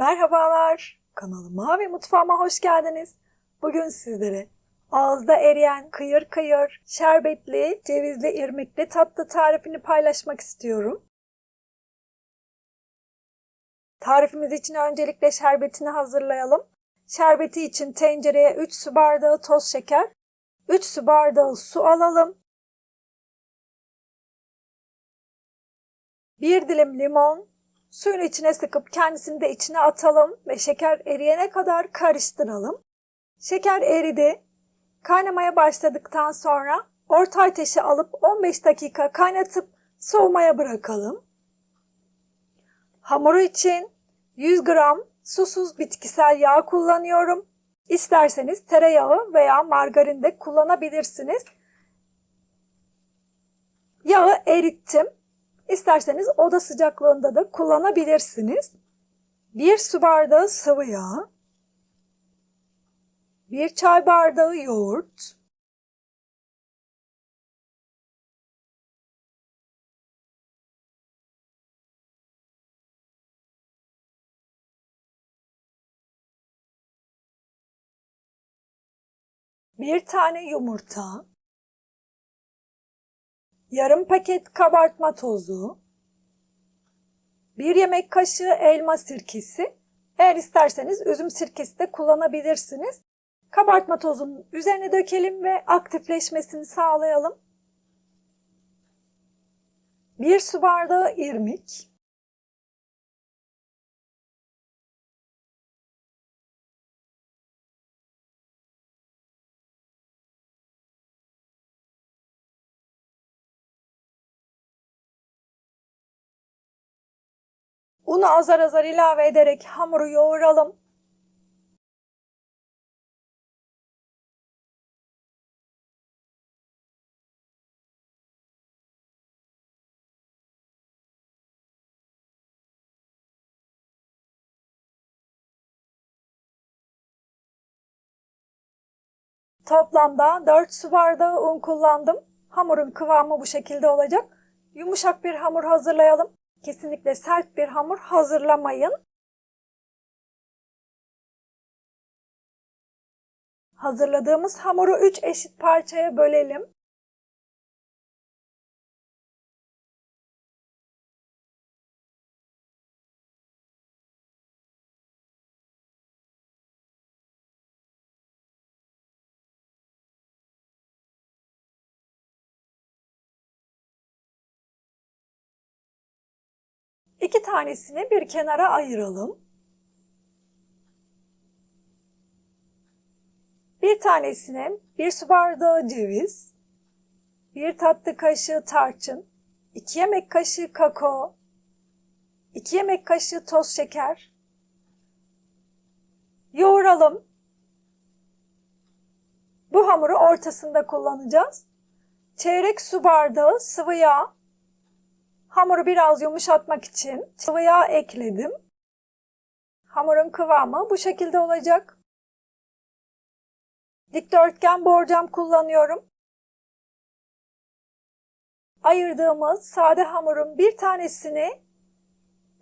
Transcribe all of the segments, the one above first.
Merhabalar, kanalıma ve mutfağıma hoş geldiniz. Bugün sizlere ağızda eriyen kıyır kıyır, şerbetli, cevizli, irmikli tatlı tarifini paylaşmak istiyorum. Tarifimiz için öncelikle şerbetini hazırlayalım. Şerbeti için tencereye 3 su bardağı toz şeker, 3 su bardağı su alalım. 1 dilim limon, Suyun içine sıkıp kendisini de içine atalım ve şeker eriyene kadar karıştıralım. Şeker eridi. Kaynamaya başladıktan sonra orta ateşe alıp 15 dakika kaynatıp soğumaya bırakalım. Hamuru için 100 gram susuz bitkisel yağ kullanıyorum. İsterseniz tereyağı veya margarin de kullanabilirsiniz. Yağı erittim. İsterseniz oda sıcaklığında da kullanabilirsiniz. Bir su bardağı sıvı yağ, bir çay bardağı yoğurt, bir tane yumurta, yarım paket kabartma tozu, bir yemek kaşığı elma sirkesi, eğer isterseniz üzüm sirkesi de kullanabilirsiniz. Kabartma tozunun üzerine dökelim ve aktifleşmesini sağlayalım. Bir su bardağı irmik, Unu azar azar ilave ederek hamuru yoğuralım. Toplamda 4 su bardağı un kullandım. Hamurun kıvamı bu şekilde olacak. Yumuşak bir hamur hazırlayalım. Kesinlikle sert bir hamur hazırlamayın. Hazırladığımız hamuru 3 eşit parçaya bölelim. İki tanesini bir kenara ayıralım. Bir tanesine bir su bardağı ceviz, bir tatlı kaşığı tarçın, iki yemek kaşığı kakao, iki yemek kaşığı toz şeker, yoğuralım. Bu hamuru ortasında kullanacağız. Çeyrek su bardağı sıvı yağ, Hamuru biraz yumuşatmak için sıvı yağ ekledim. Hamurun kıvamı bu şekilde olacak. Dikdörtgen borcam kullanıyorum. Ayırdığımız sade hamurun bir tanesini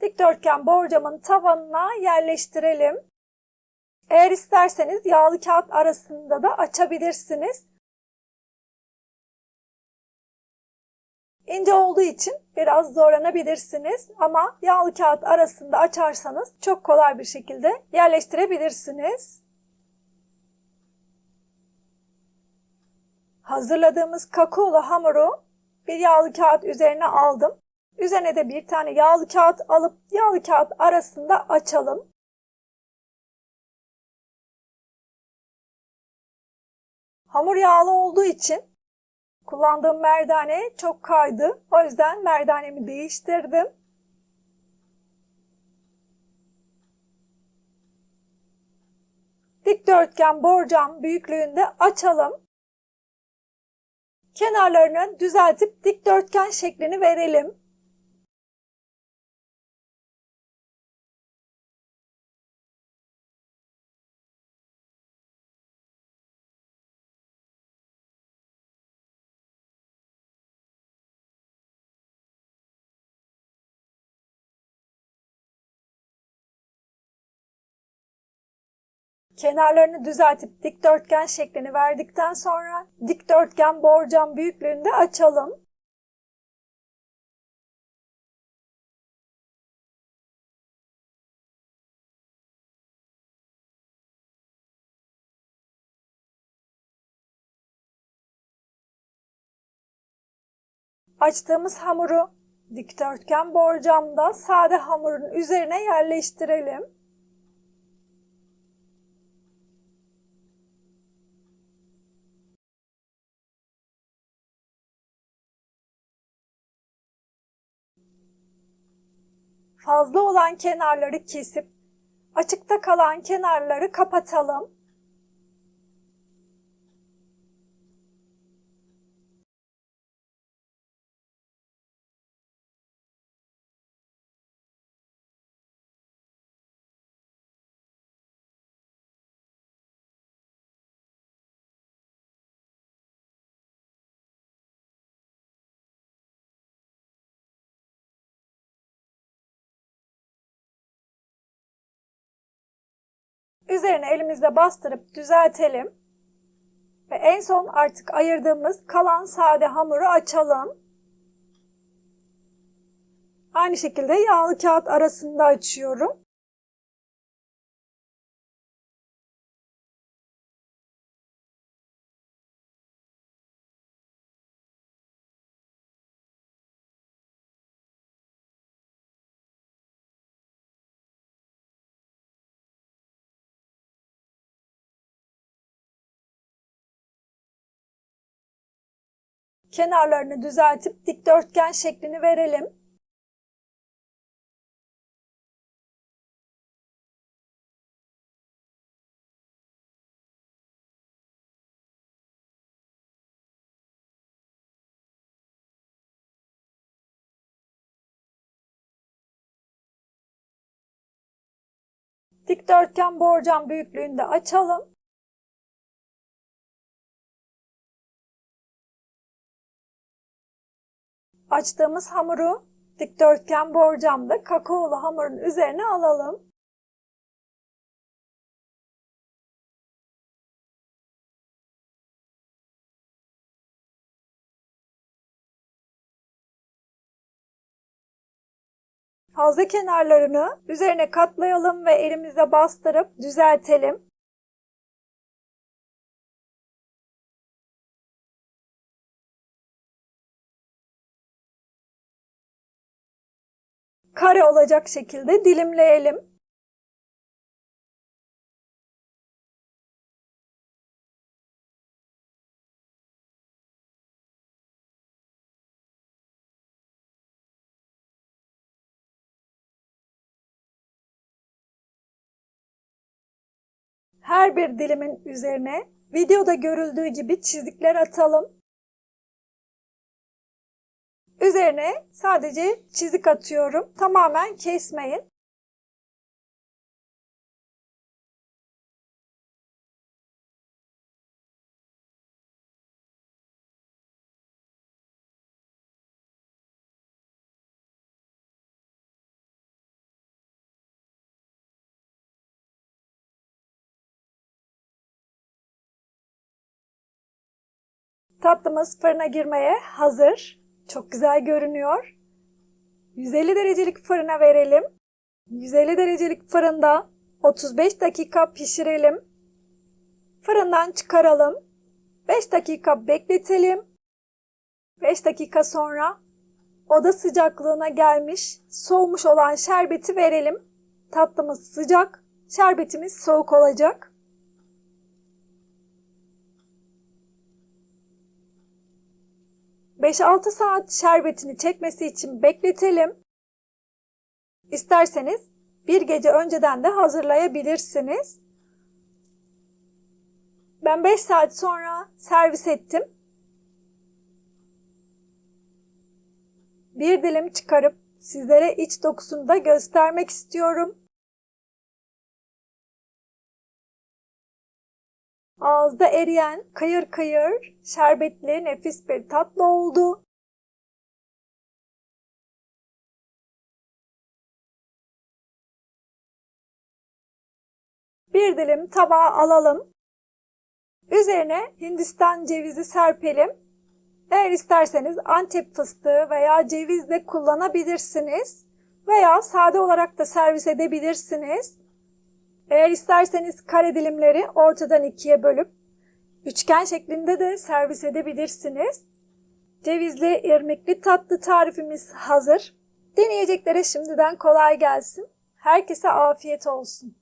dikdörtgen borcamın tavanına yerleştirelim. Eğer isterseniz yağlı kağıt arasında da açabilirsiniz. İnce olduğu için biraz zorlanabilirsiniz ama yağlı kağıt arasında açarsanız çok kolay bir şekilde yerleştirebilirsiniz. Hazırladığımız kakaolu hamuru bir yağlı kağıt üzerine aldım. Üzerine de bir tane yağlı kağıt alıp yağlı kağıt arasında açalım. Hamur yağlı olduğu için Kullandığım merdane çok kaydı. O yüzden merdanemi değiştirdim. Dikdörtgen borcam büyüklüğünde açalım. Kenarlarını düzeltip dikdörtgen şeklini verelim. Kenarlarını düzeltip dikdörtgen şeklini verdikten sonra dikdörtgen borcam büyüklüğünde açalım. Açtığımız hamuru dikdörtgen borcamda sade hamurun üzerine yerleştirelim. Fazla olan kenarları kesip açıkta kalan kenarları kapatalım. Üzerine elimizle bastırıp düzeltelim. Ve en son artık ayırdığımız kalan sade hamuru açalım. Aynı şekilde yağlı kağıt arasında açıyorum. Kenarlarını düzeltip dikdörtgen şeklini verelim. Dikdörtgen borcam büyüklüğünde açalım. Açtığımız hamuru dikdörtgen borcamda kakaolu hamurun üzerine alalım. Fazla kenarlarını üzerine katlayalım ve elimizle bastırıp düzeltelim. Kare olacak şekilde dilimleyelim. Her bir dilimin üzerine videoda görüldüğü gibi çizikler atalım. Üzerine sadece çizik atıyorum. Tamamen kesmeyin. Tatlımız fırına girmeye hazır. Çok güzel görünüyor. 150 derecelik fırına verelim. 150 derecelik fırında 35 dakika pişirelim. Fırından çıkaralım. 5 dakika bekletelim. 5 dakika sonra oda sıcaklığına gelmiş, soğumuş olan şerbeti verelim. Tatlımız sıcak, şerbetimiz soğuk olacak. 5-6 saat şerbetini çekmesi için bekletelim. İsterseniz bir gece önceden de hazırlayabilirsiniz. Ben 5 saat sonra servis ettim. Bir dilim çıkarıp sizlere iç dokusunu da göstermek istiyorum. Ağızda eriyen kıyır kıyır şerbetli nefis bir tatlı oldu. Bir dilim tabağa alalım. Üzerine Hindistan cevizi serpelim. Eğer isterseniz Antep fıstığı veya ceviz de kullanabilirsiniz. Veya sade olarak da servis edebilirsiniz. Eğer isterseniz kare dilimleri ortadan ikiye bölüp üçgen şeklinde de servis edebilirsiniz. Cevizli irmikli tatlı tarifimiz hazır. Deneyeceklere şimdiden kolay gelsin. Herkese afiyet olsun.